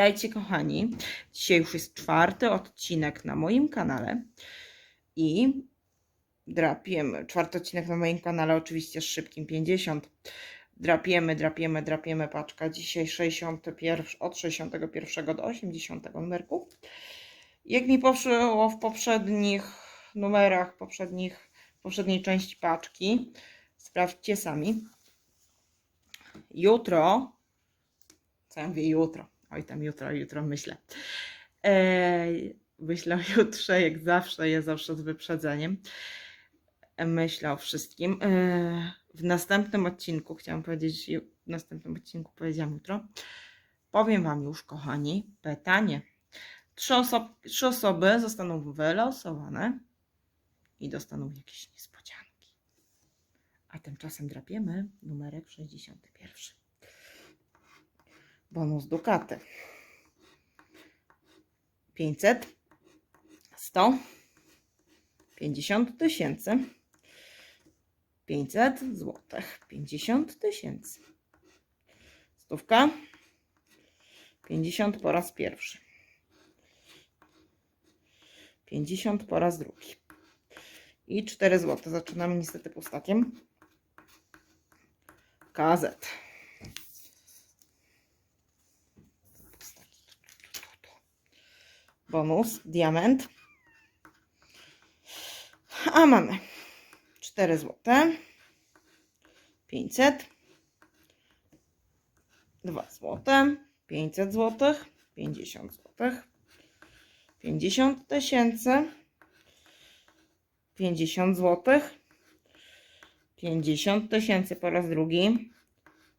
Witajcie kochani. Dzisiaj już jest czwarty odcinek na moim kanale i drapiemy. Czwarty odcinek na moim kanale oczywiście z szybkim 50. Drapiemy, drapiemy, drapiemy paczka. Dzisiaj 61, od 61 do 80 numerku. Jak mi poszło w poprzednich numerach, poprzednich, poprzedniej części paczki, sprawdźcie sami. Jutro, co ja mówię jutro, oj tam jutro, jutro myślę. Eee, myślę o jutrze, jak zawsze, jest zawsze z wyprzedzeniem. E, Myślę o wszystkim. Eee, w następnym odcinku, chciałam powiedzieć, w następnym odcinku powiedziałam jutro, powiem Wam już, kochani, pytanie. Trzy, oso- trzy osoby zostaną wylosowane i dostaną jakieś niespodzianki. A tymczasem drapiemy numerek 61. Bonus Dukaty. 500, 100, 50 tysięcy, 500 złotych, 50 tysięcy, stówka, 50 po raz pierwszy, 50 po raz drugi i 4 złote. Zaczynamy niestety pustakiem. KZ. Bonus, diament. A mamy 4 złote, 500, 2 złote, 500 złotych, 50 złotych, 50 tysięcy, 50 złotych, 50 tysięcy po raz drugi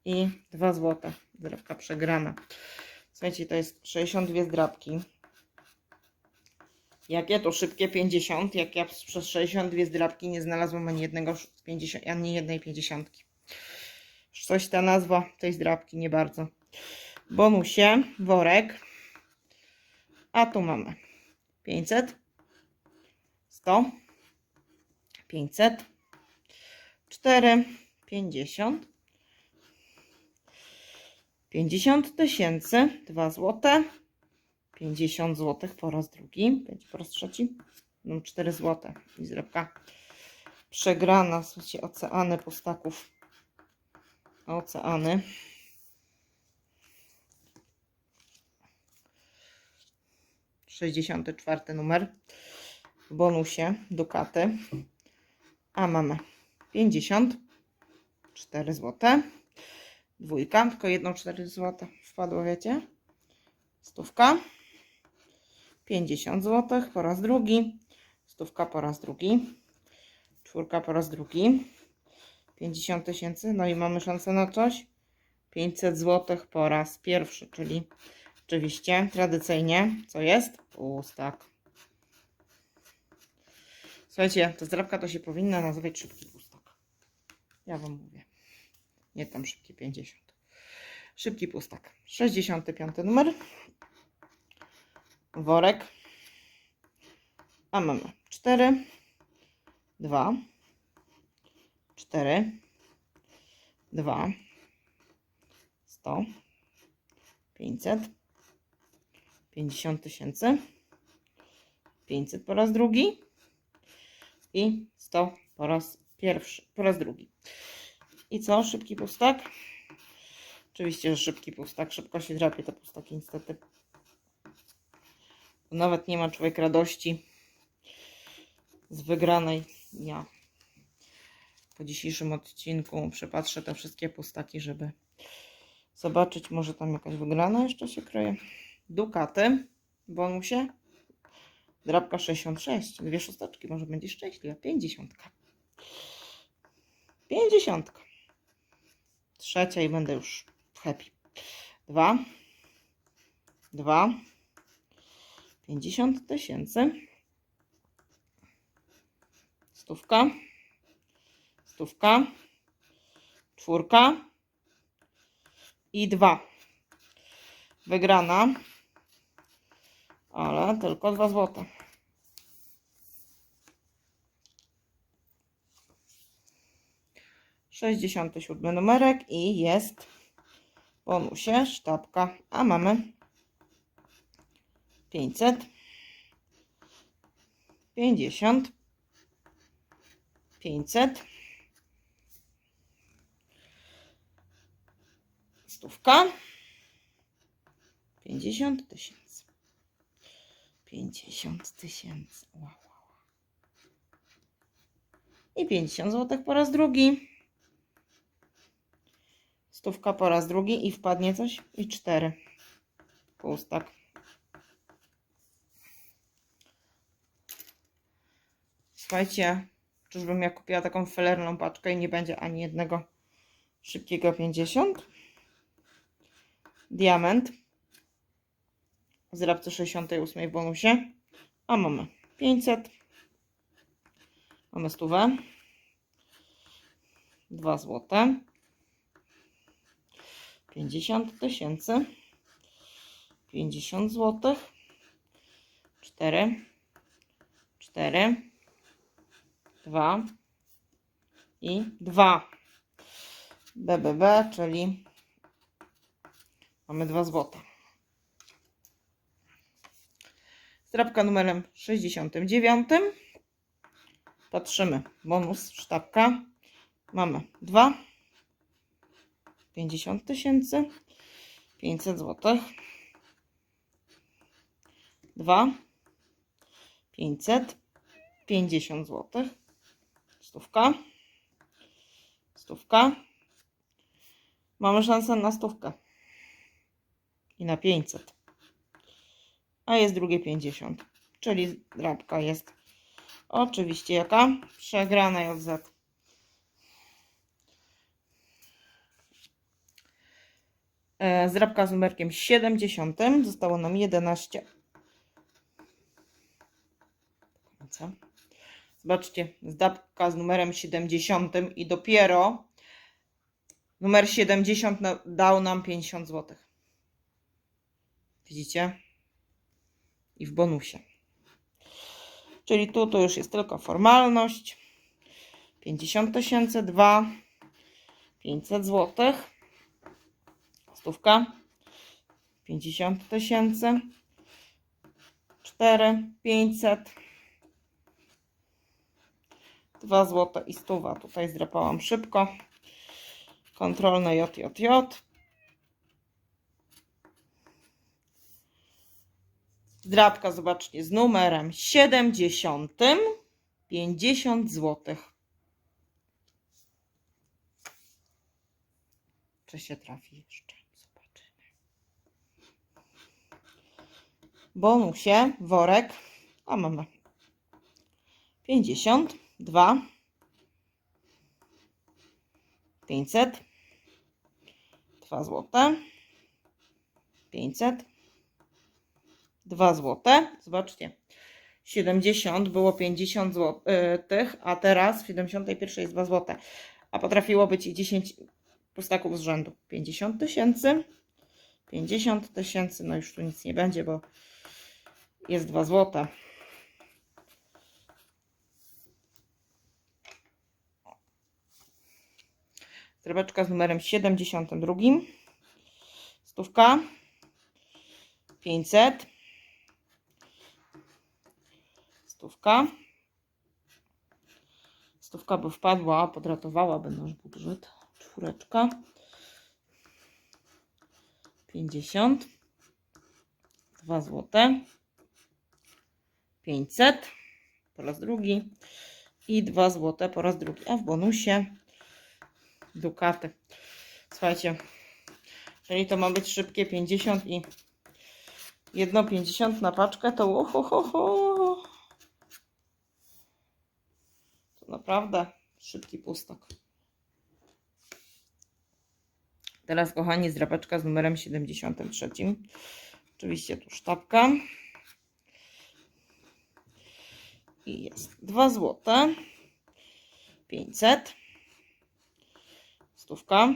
i 2 złote. Drapka przegrana. Słuchajcie, to jest 62 zdrapki. Jakie to szybkie 50, jak ja przez 62 zdrapki nie znalazłam ani jednego z 50, ani jednej 50. Coś ta nazwa tej zdrapki nie bardzo. Bonusie, worek. A tu mamy 500, 100, 500, 4, 50, 50 tysięcy, 2 złote, 50 zł po raz drugi, 5 po raz trzeci, no 4 zł i zrybka przegrana, słuchajcie, oceany pustaków, oceany. Sześćdziesiąty czwarty numer. W bonusie Dukaty, a mamy 50, 4 zł, dwójka, tylko jedną 4 zł wpadło, wiecie, stówka, 50 zł po raz drugi, stówka po raz drugi, czwórka po raz drugi, 50 tysięcy, no i mamy szansę na coś, 500 zł po raz pierwszy, czyli oczywiście tradycyjnie, co jest? Pustak. Słuchajcie, ta zdrabka to się powinna nazywać szybki pustak. Ja wam mówię. Nie tam szybki 50. Szybki pustak. 65 numer worek. A mamy 4, 2, 4, 2, 100, 500, 50 tysięcy, 500 po raz drugi i 100 po raz pierwszy, po raz drugi. I co? Szybki pustak? Oczywiście, że szybki pustak. Szybko się drapie te pustaki niestety. Nawet nie ma człowiek radości z wygranej. Ja po dzisiejszym odcinku przepatrzę te wszystkie pustaki, żeby zobaczyć, może tam jakaś wygrana jeszcze się kryje. Dukaty w bonusie. Drapka 66. Dwie szósteczki, może będzie szczęśliwa. 50. 50. Trzecia i będę już happy. Dwa. Dwa. 50 tysięcy. Stówka. Stówka. Czwórka. I dwa. Wygrana. Ale tylko dwa złote. Sześćdziesiąty siódmy numerek i jest bonusie sztabka. A mamy 500, 50, 500, stówka, 50 tysięcy, 50 tysięcy, wow. I 50 zł po raz drugi. Stówka po raz drugi i wpadnie coś i cztery. Pustak. Słuchajcie, czyżbym ja kupiła taką felerną paczkę i nie będzie ani jednego szybkiego 50? Diament. Z rabcy 68 w bonusie. A mamy 500. Mamy stówę. 2 złote. 50 tysięcy. 50 złotych. 4. 4. 2. I 2. BBB, czyli mamy 2 złote. Zdrabka numerem 69. Patrzymy. Bonus, sztabka. Mamy 2. 50 tysięcy. 500 zł. 2. 500. 50 zł. Stówka. Stówka. Mamy szansę na stówkę. I na 500. A jest drugie 50. Czyli drapka jest oczywiście jaka? Przegrana JZ. E, Zdrabka z numerkiem 70. Zostało nam 11. Co? Zobaczcie, zdrabka z numerem 70 i dopiero numer 70 na- dał nam 50 zł. Widzicie? I w bonusie. Czyli tu to już jest tylko formalność. 50 tysięcy, 2, 500 zł. Stówka. 50 tysięcy. 4, 500. 2 zł i stuwa. Tutaj zdrapałam szybko. Kontrolne JJJ. Zdrabka, zobaczcie, z numerem 70. 50 zł. Czy się trafi jeszcze? Zobaczymy. Bonusie, worek. A mamy 50, 2, 500, 2 złote, 500, 2 złote. Zobaczcie. 70 było 50 złotych, a teraz w 71 jest 2 złote. A potrafiło być i 10 pustaków z rzędu. 50 tysięcy. 50 tysięcy. No już tu nic nie będzie, bo jest 2 złote. Zrabeczka z numerem 72. Stówka. 500. Stówka. Stówka by wpadła, podratowałaby nasz budżet. Czwóreczka. 50. 2 złote. 500. Po raz drugi. I 2 złote po raz drugi. A w bonusie dukaty. Słuchajcie, jeżeli to ma być szybkie 50 i jedno 50 na paczkę, to uhuhuhu. To naprawdę szybki pustok. Teraz, kochani, zdrapeczka z numerem 73. Oczywiście tu sztabka. I jest 2 złote. 500. Stówka.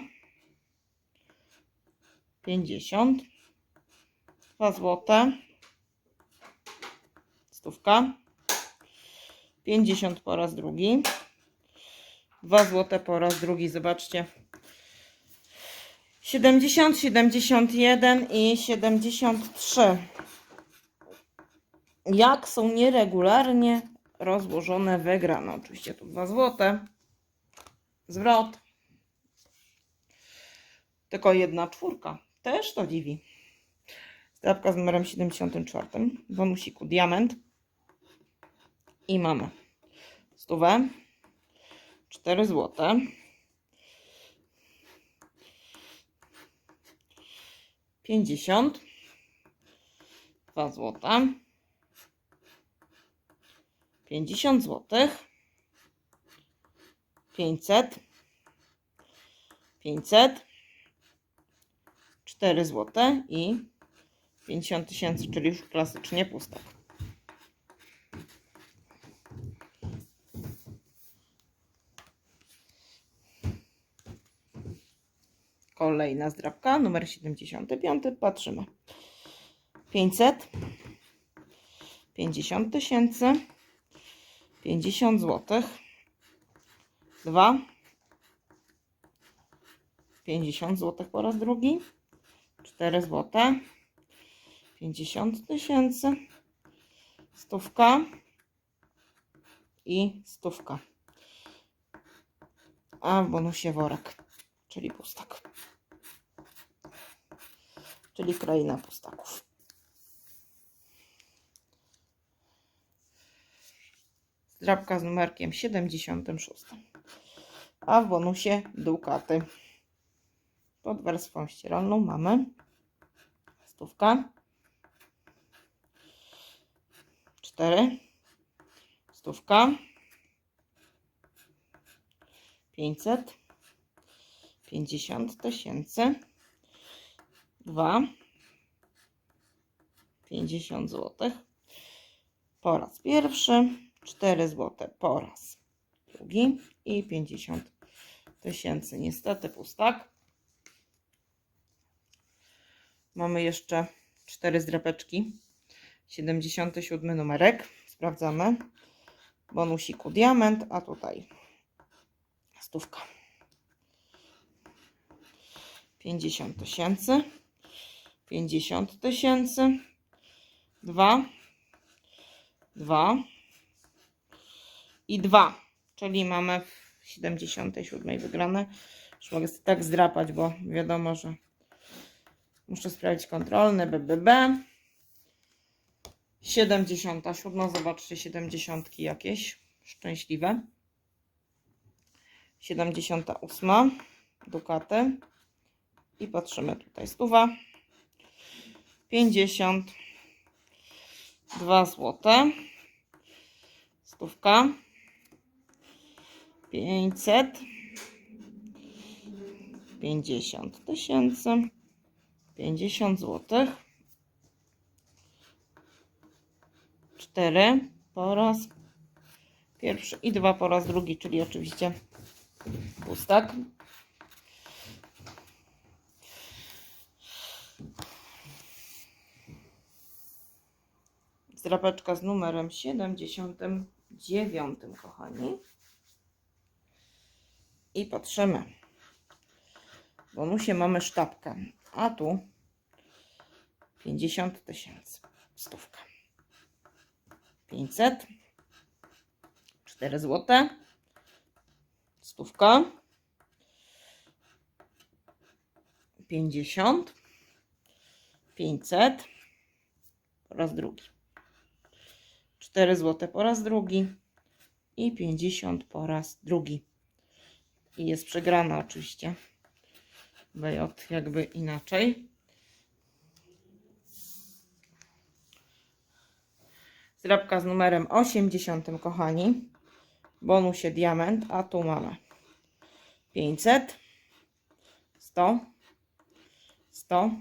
50. 2 złote. Stówka. 50 po raz drugi. 2 złote po raz drugi. Zobaczcie. 70, 71 i 73. jak są nieregularnie rozłożone wygrane. Oczywiście tu 2 złote. Zwrot. Tylko jedna czwórka. Też to dziwi. Zdrabka z numerem 74. Bonusiku diament. I mamy stówę. 4 złote. 50. 2 złota. 50 złotych. 500. 500. 4 złote i 50 tysięcy, czyli już klasycznie pustak. Kolejna zdrabka, numer 75. Patrzymy. 500. 50 tysięcy. 50 złotych. 2. 50 złotych po raz drugi. 4 złote. 50 tysięcy. Stówka. I stówka. A w bonusie worek, czyli pustak. Czyli kraina pustaków. Zdrabka z numerkiem 76. A w bonusie dukaty. Pod warstwą ścieralną mamy stówka, 4, stówka, 500, 50 tysięcy, 2, 50 zł. Po raz pierwszy, 4 zł po raz drugi. I 50 tysięcy. Niestety pustak. Mamy jeszcze 4 zdrapeczki. 77 numerek. Sprawdzamy. Bonusiku diament, a tutaj stówka. 50 tysięcy. 50 tysięcy. 2. 2. I 2. Czyli mamy w 77 wygrane. Już mogę tak zdrapać, bo wiadomo, że Muszę sprawdzić kontrolny BBB. 77. Zobaczcie 70 jakieś szczęśliwe. 78. Dukaty. I patrzymy tutaj. Stuwa. 50. 2 złote. Stówka. 500. 50 tysięcy. 50 zł. 4 po raz pierwszy i 2 po raz drugi, czyli oczywiście pustak. Zdrapeczka z numerem 79, kochani. I patrzymy. W bonusie mamy sztabkę a tu 50 tysięcy, stówka. 500, 4 złote, stówka, 50, 500, po raz drugi. 4 złote po raz drugi i 50 po raz drugi. I jest przegrana oczywiście. BJ jakby inaczej. Zdrabka z numerem 80, kochani. Bonusie diament, a tu mamy 500, 100, 100,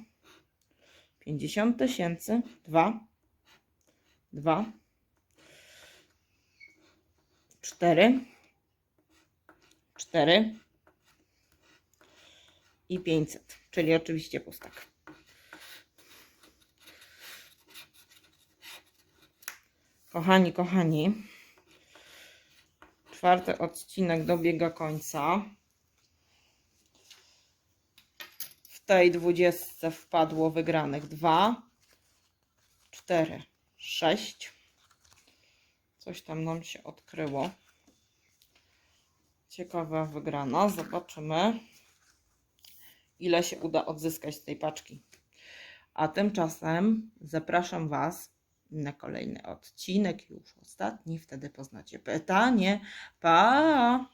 50 tysięcy, 2, 2, 4, 4, i 500, czyli oczywiście pustak. Kochani, kochani, czwarty odcinek dobiega końca. W tej dwudziestce wpadło wygranych 2, 4, 6, Coś tam nam się odkryło. Ciekawa wygrana. Zobaczymy, ile się uda odzyskać z tej paczki. A tymczasem zapraszam Was na kolejny odcinek, już ostatni. Wtedy poznacie pytanie. Pa!